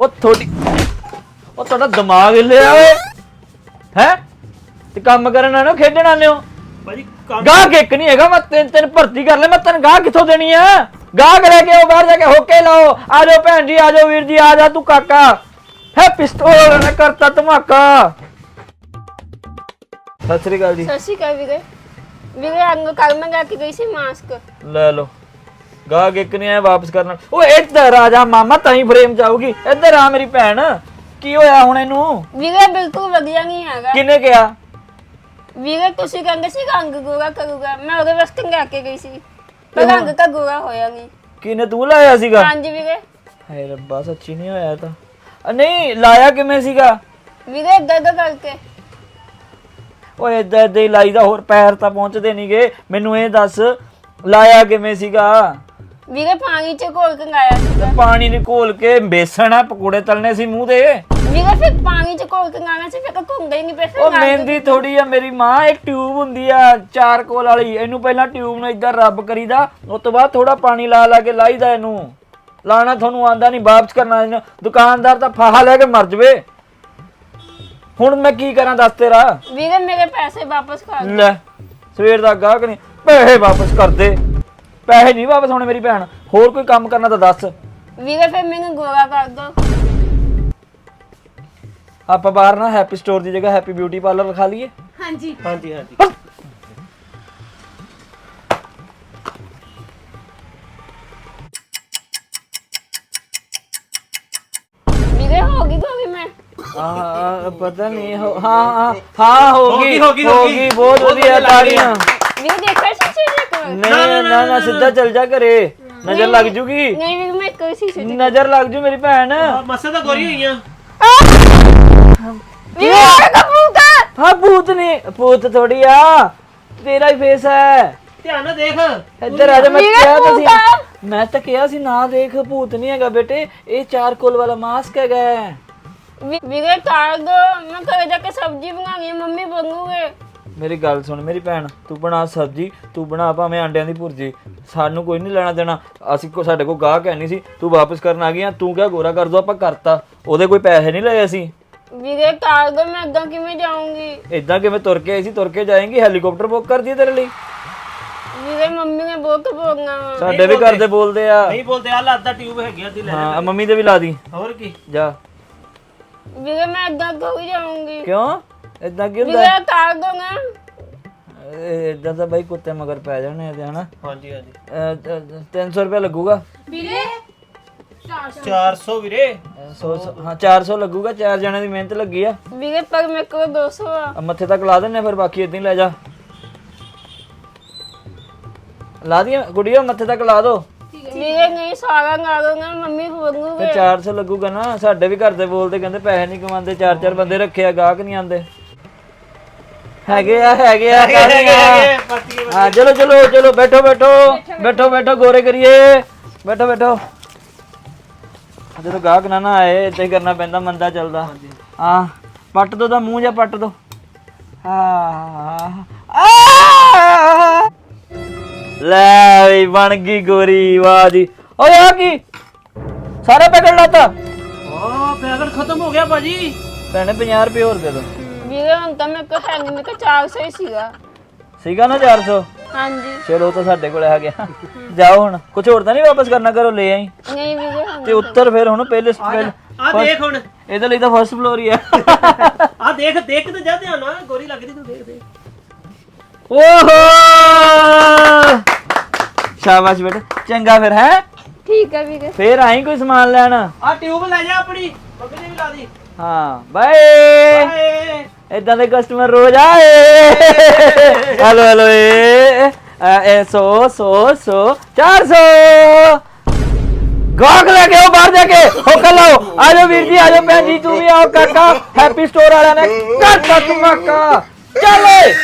ਉਹ ਥੋੜੀ ਉਹ ਤੁਹਾਡਾ ਦਿਮਾਗ ਹਿੱਲਿਆ ਓਏ। ਹੈ? ਤੇ ਕੰਮ ਕਰਨ ਆਣੋ ਖੇਡਣ ਆਨੇ ਹੋ? ਭਾਜੀ ਕੰਮ ਗਾਹ ਕਿੱਕ ਨਹੀਂ ਹੈਗਾ ਮੈਂ ਤਿੰਨ ਤਿੰਨ ਭਰਤੀ ਕਰ ਲੈ ਮੈਂ ਤੈਨੂੰ ਗਾਹ ਕਿੱਥੋਂ ਦੇਣੀ ਆ? ਗਾਹ ਲੈ ਕੇ ਆਓ ਬਾਹਰ ਜਾ ਕੇ ਹੋਕੇ ਲਾਓ। ਆ ਜਾਓ ਭੈਣ ਜੀ ਆ ਜਾਓ ਵੀਰ ਜੀ ਆ ਜਾ ਤੂੰ ਕਾਕਾ। ਹੈ ਪਿਸਤੌਲ ਨੇ ਕਰਤਾ ਧਮਾਕਾ। ਸਤਿ ਸ੍ਰੀ ਅਕਾਲ ਜੀ। ਸਤਿ ਸ਼੍ਰੀ ਅਕਾਲ ਵੀਰੇ। ਵੀਰੇ ਅੰਗ ਕੱਲ ਮੈਂ ਲੈ ਕੇ ਗਈ ਸੀ ਮਾਸਕ। ਲੈ ਲਓ। ਗਾਹ ਕਿੱਕ ਨਹੀਂ ਆਇਆ ਵਾਪਸ ਕਰਨਾ। ਓਏ ਇੱਧਰ ਆ ਜਾ ਮਾਮਾ ਤਾਈ ਫਰੇਮ ਚ ਆਊਗੀ। ਇੱਧਰ ਆ ਮੇਰੀ ਭੈਣ। ਕੀ ਹੋਇਆ ਹੁਣ ਇਹਨੂੰ? ਵੀਰੇ ਬਿਲਕੁਲ ਵਧੀਆ ਨਹੀਂ ਹੈਗਾ। ਕਿਹਨੇ ਕਿਹਾ? ਵੀਰੇ ਤੁਸੀਂ ਕਹਿੰਦੇ ਸੀ ਰੰਗ ਗੋਰਾ ਕਰੂਗਾ। ਮੈਂ ਉਹਦੇ ਵਾਸਤੇ ਲੈ ਕੇ ਗਈ ਸੀ। ਪਰ ਰੰਗ ਤਾਂ ਗੋਰਾ ਹੋਇਆ ਨਹੀਂ। ਕਿਹਨੇ ਤੂੰ ਲਾਇਆ ਸੀਗਾ? ਹਾਂਜੀ ਵੀਰੇ। ਹਾਏ ਰੱਬਾ ਸੱਚੀ ਨਹੀਂ ਹੋਇਆ ਇਹ ਤਾਂ। ਅ, ਨਹੀਂ ਲਾਇਆ ਕਿਵੇਂ ਸੀਗਾ? ਵੀਰੇ ਏਦਾਂ ਏਦਾਂ ਕਰਕੇ। ਓਏ ਏਦਾਂ ਏਦਾਂ ਹੀ ਲਾਈਦਾ ਹੋਰ ਪੈਰ ਤਾਂ ਪਹੁੰਚਦੇ ਨਹੀਂਗੇ ਮੈਨੂੰ ਇਹ ਦੱਸ ਲਾਇਆ ਕਿਵੇਂ ਸੀਗਾ? ਵੀਰੇ ਪਾਣੀ ਚ ਘੋਲ ਕੇ ਲਾਇਆ ਸੀ। ਤੇ ਪਾਣੀ ਨੇ ਘੋਲ ਕੇ ਬੇਸਣ ਆ ਪਕੌੜੇ ਤਲਨੇ ਸੀ ਮੂੰਹ ਤੇ। ਵੀਰੇ ਫਿਰ ਪਾਣੀ ਚ ਘੋਲ ਕੇ ਲਾਣਾ ਸੀ ਫਿਰ ਤਾਂ ਘੁੰਮਦਾ ਹੀ ਨਹੀਂ ਪਿਆ ਫਿਰ ਉਹ ਮਹਿੰਦੀ ਥੋੜੀ ਆ ਮੇਰੀ ਮਾਂ ਇੱਕ ਟਿਊਬ ਹੁੰਦੀ ਆ ਚਾਰ ਕੋਲ ਵਾਲੀ। ਇਹਨੂੰ ਪਹਿਲਾਂ ਟਿਊਬ ਨੂੰ ਇਦਾਂ ਰੱਬ ਕਰੀਦਾ ਉਸ ਤੋਂ ਬਾਅਦ ਥੋੜਾ ਪਾਣੀ ਲਾ ਲਾ ਕੇ ਲਾਈਦਾ ਇਹਨੂੰ। ਲਾਣਾ ਤੁਹਾਨੂੰ ਆਂਦਾ ਨਹੀਂ ਵਾਪਸ ਕਰਨਾ ਇਹਨੂੰ। ਦੁਕਾਨਦਾਰ ਤਾਂ ਫਾਹਾ ਲੈ ਕੇ ਮਰ ਜਵੇ। ਹੁਣ ਮੈਂ ਕੀ ਕਰਾਂ ਦੱਸ ਤੇਰਾ? ਵੀਰੇ ਮੇਰੇ ਪੈਸੇ ਵਾਪਸ ਕਰ। ਲੈ ਸਵੇਰ ਦਾ ਗਾਹਕ ਨਹੀਂ ਪੈਸੇ ਵਾਪਸ ਕਰ ਦੇ। ਪੈਸੇ ਨਹੀਂ ਵਾਪਸ ਹੋਣੇ ਮੇਰੀ ਭੈਣ। ਹੋਰ ਕੋਈ ਕੰਮ ਕਰਨਾ ਤਾਂ ਦੱਸ। ਵੀਰੇ ਫਿਰ ਮੈਨੂੰ ਗੋਰਾ ਕਰ ਦੋ। ਆਪਾਂ ਬਾਹਰ ਨਾ ਹੈਪੀ ਸਟੋਰ ਦੀ ਜਗ੍ਹਾ ਹੈਪੀ ਬਿਊਟੀ ਪਾਰਲਰ ਰਖਾ ਲਈਏ। ਹਾਂਜੀ। ਹਾਂਜੀ ਵੀਰੇ ਹੋ ਗਈ ਗੋਰੀ ਮੈਂ? ਆ ਪਤਾ ਨਹੀਂ ਹੋ- ਹਾਂ ਹਾਂ ਹਾਂ ਹੋ ਗਈ ਹੋ ਗਈ, ਹੋ ਗਈ। ਬਹੁਤ ਵਧੀਆ ਤਾੜੀਆਂ। ਵੀਰੇ ਦੇਖਿਆ ਨਹੀਂ ਨਾ ਨਾ ਸਿੱਧਾ ਚੱਲ ਜਾ ਘਰੇ। ਨਜ਼ਰ ਲੱਗ ਜੂਗੀ। ਨਹੀਂ ਵੀਰੇ ਮੈਂ ਕੋਈ ਸੀ ਸੀ ਨਜ਼ਰ ਲੱਗ ਜੂ ਮੇਰੀ ਭੈਣ। ਮੱਸੇ ਤਾਂ ਗੋਰੀ ਹੋਈਆਂ। ਵੀਰੇ ਆ ਕਬੂਗਾ ਹਾਂ। ਭੂਤ ਨੇ ਭੂਤ ਥੋੜੀ ਆ। ਤੇਰਾ ਹੀ ਫੇਸ ਹੈ। ਧਿਆਨ ਨਾਲ ਦੇਖ। ਇੱਧਰ ਆ ਜਾ ਮੈਂ ਕਿਹਾ ਤਾਂ ਭੂਤ ਆ। ਸੀ ਮੈਂ ਤਾਂ ਕਿਹਾ ਸੀ ਨਾ ਦੇਖ ਭੂਤ ਨਹੀਂ ਹੈਗਾ ਬੇਟੇ। ਇਹ ਚਾਰ ਕੋਲ ਵਾਲਾ ਮਾਸਕ ਹੈਗਾ। ਹੈ। ਵੀਰੇ ਤਾਰ ਦੋ। ਮੈਂ ਘਰੇ ਜਾ ਕੇ ਸਬਜ਼ੀ ਬਣਾਉਣੀ ਹੈ ਮੰਮੀ ਬਣੂਗੇ। ਮੇਰੀ ਗੱਲ ਸੁਣ ਮੇਰੀ ਭੈਣ ਤੂੰ ਬਣਾ ਸਬਜੀ ਤੂੰ ਬਣਾ ਭਾਵੇਂ ਅੰਡਿਆਂ ਦੀ ਭੁਰਜੀ। ਸਾਨੂੰ ਕੋਈ ਨਹੀਂ ਲੈਣਾ ਦੇਣਾ। ਅਸੀਂ ਕੋ ਸਾਡੇ ਕੋ ਗਾਹਕ ਹੈ ਨਹੀਂ ਸੀ। ਤੂੰ ਵਾਪਸ ਕਰਨ ਆ ਗਈ ਤੂੰ ਕਿਹਾ ਗੋਰਾ ਕਰ ਦੋ ਆਪਾਂ ਕਰਤਾ। ਉਹਦੇ ਕੋਈ ਪੈਸੇ ਨਹੀਂ ਲਏ ਅਸੀਂ। ਵੀਰੇ ਤਾਰ ਦੋ ਮੈਂ ਅੱਗਾ ਕਿਵੇਂ ਜਾਊਂਗੀ? ਇਦਾਂ ਕਿਵੇਂ ਤੁਰ ਕੇ ਆਈ ਸੀ ਤੁਰ ਕੇ ਜਾਏਂਗੀ ਹੈਲੀਕਾਪਟਰ ਬੁੱਕ ਕਰ ਦਈਏ ਤੇਰੇ ਲਈ? ਵੀਰੇ ਮੰਮੀ ਨੇ ਬਹੁਤ ਬੋਲਣਾ ਵਾ। ਸਾਡੇ ਵੀ ਘਰ ਦੇ ਬੋਲਦੇ ਆ। ਨਹੀਂ ਬੋਲਦੇ ਆ ਲੱਦਾ ਟਿਊਬ ਹੈਗੀ ਆ ਦੀ ਲੈ ਹਾਂ ਮੰਮੀ ਦੇ ਵੀ ਲਾ ਦੀ। ਹੋਰ ਕੀ? ਜਾ। ਵੀਰੇ ਮੈਂ ਅੱਗਾ ਕਿਉਂ ਜਾਊਂਗੀ? ਕਿਉਂ? ਇਦਾਂ ਕੀ ਹੁੰਦਾ? ਵੀਰੇ ਤਾਰ ਦੋ ਨਾ। ਇਦਾਂ ਤਾਂ ਬਾਈ ਕੁੱਤੇ ਮਗਰ ਪੈ ਜਾਣੇ ਇਹਦੇ ਹਨਾ। ਹਾਂਜੀ ਹਾਂਜੀ। ਅਹ, ਤ- 300 ਰੁਪਏ ਲੱਗੂਗਾ? 400 ਵੀਰੇ। ਅਹ, ਸੌ- ਸੌ- ਹਾਂ 400 ਲੱਗੂਗਾ ਚਾਰ ਜਣਿਆਂ ਦੀ ਮਿਹਨਤ ਲੱਗੀ ਆ। ਵੀਰੇ ਪਰ ਮੇਰੇ ਕੋਲ 200 ਆ। ਆ ਮੱਥੇ ਤੱਕ ਲਾ ਦਿੰਨੇ ਫਿਰ ਬਾਕੀ ਇਦਾਂ ਹੀ ਲੈ ਜਾ। ਲਾ ਦੀਆਂ ਗੁੜੀਆ ਮੱਥੇ ਤੱਕ ਲਾ ਦੋ। ਵੀਰੇ ਨਹੀਂ ਸਾਰਾ ਲਾ ਦੋ ਨਾ ਮੰਮੀ ਬਣੂਗੇ ਫਿਰ 400 ਲੱਗੂਗਾ ਨਾ ਸਾਡੇ ਵੀ ਘਰ ਦੇ ਬੋਲਦੇ ਕਹਿੰਦੇ ਪੈਸੇ ਨਹੀਂ ਕਮਾਉਂਦੇ ਚਾਰ ਚਾਰ ਬੰਦੇ ਰੱਖੇ ਆ ਗਾਹਕ ਨਹੀਂ ਆਉਂਦੇ। ਹੈਗੇ ਆ ਹੈਗੇ ਆ ਹਾਂ ਚਲੋ ਚਲੋ ਚਲੋ ਬੈਠੋ ਬੈਠੋ ਬੈਠੋ ਬੈਠੋ। ਗੋਰੇ ਕਰੀਏ। ਬੈਠੋ ਬੈਠੋ। ਜਦੋਂ ਗਾਹਕ ਨਾ ਨਾ ਆਏ ਏਦਾਂ ਹੀ ਕਰਨਾ ਪੈਂਦਾ ਮੰਦਾ ਚੱਲਦਾ। ਹਾਂ ਪੱਟ ਦੋ ਦਾ ਮੂੰਹ ਜਾਂ ਪੱਟ ਦੋ। ਹਾਂ ਆ ਲੈ ਵੀ ਬਣ ਗਈ ਗੋਰੀ ਵਾਹ ਜੀ ਓਏ ਆ ਕੀ? ਸਾਰਾ ਪੈਕਟ ਲਾਤਾ? ਓ ਪੈਕਟ ਖਤਮ ਹੋ ਗਿਆ ਭਾਜੀ। ਭੈਣੇ 50 ਰੁਪਏ ਹੋਰ ਦੇ ਦੋ। ਵੀਰੇ ਹੁਣ ਤਾਂ ਮੇਰੇ ਕੋਲ ਹੈ ਨਹੀਂ ਮੇਰੇ ਕੋਲ 400 ਹੀ ਸੀਗਾ। ਸੀਗਾ ਨਾ 400 ਹਾਂਜੀ। ਚਲੋ ਉਹ ਤਾਂ ਸਾਡੇ ਕੋਲ ਆ ਗਿਆ। ਜਾਓ ਹੁਣ ਕੁਝ ਹੋਰ ਤਾਂ ਨਹੀਂ ਵਾਪਸ ਕਰਨਾ ਕਰੋ ਲੈ ਆਈ? ਨਹੀਂ ਵੀਰੇ ਹੁਣ ਤੇ ਉੱਤਰ ਫਿਰ ਹੁਣ ਪਹਿਲੇ ਪਹਿਲੇ- ਆ ਦੇਖ ਹੁਣ। ਇਹਦੇ ਲਈ ਤਾਂ ਫਸਟ ਫਲੋਰ ਹੀ ਆ। ਆ ਦੇਖ ਦੇਖ ਤੇ ਜਾ ਧਿਆਨ ਨਾਲ ਗੋਰੀ ਲੱਗਦੀ ਤੂੰ ਦੇਖ ਦੇਖ। ਓਹੋ! ਸ਼ਾਬਾਸ਼ ਬੇਟਾ ਚੰਗਾ ਫਿਰ ਹੈ? ਠੀਕ ਹੈ ਵੀਰੇ। ਫੇਰ ਆਈ ਕੋਈ ਸਮਾਨ ਲੈਣ? ਆ ਟਿਊਬ ਲੈ ਜਾ ਆਪਣੀ ਮੰਮੀ ਨੇ ਵੀ ਲਾ ਦੀ। ਹਾਂ ਬਾਏ! ਇਦਾਂ ਦੇ ਕਸਟਮਰ ਰੋਜ਼ ਆਏ। ਹੈਲੋ ਹੈਲੋ ਏ। ਐ ਸੋ ਸੋ ਸੋ 400 ਗਾਹਕ ਲੈ ਕੇ ਆਓ, ਬਾਹਰ ਜਾ ਕੇ। ਹੋਕਾ ਲਾਓ ਆ ਜਾਓ ਵੀਰ ਜੀ, ਆ ਜਾਓ ਭੈਣ ਜੀ, ਤੂੰ ਵੀ ਆਓ, ਕਾਕਾ ਹੈਪੀ ਸਟੋਰ ਵਾਲਿਆਂ ਨੇ ਕਰਤਾ ਧਮਾਕਾ। ਚੱਲੇ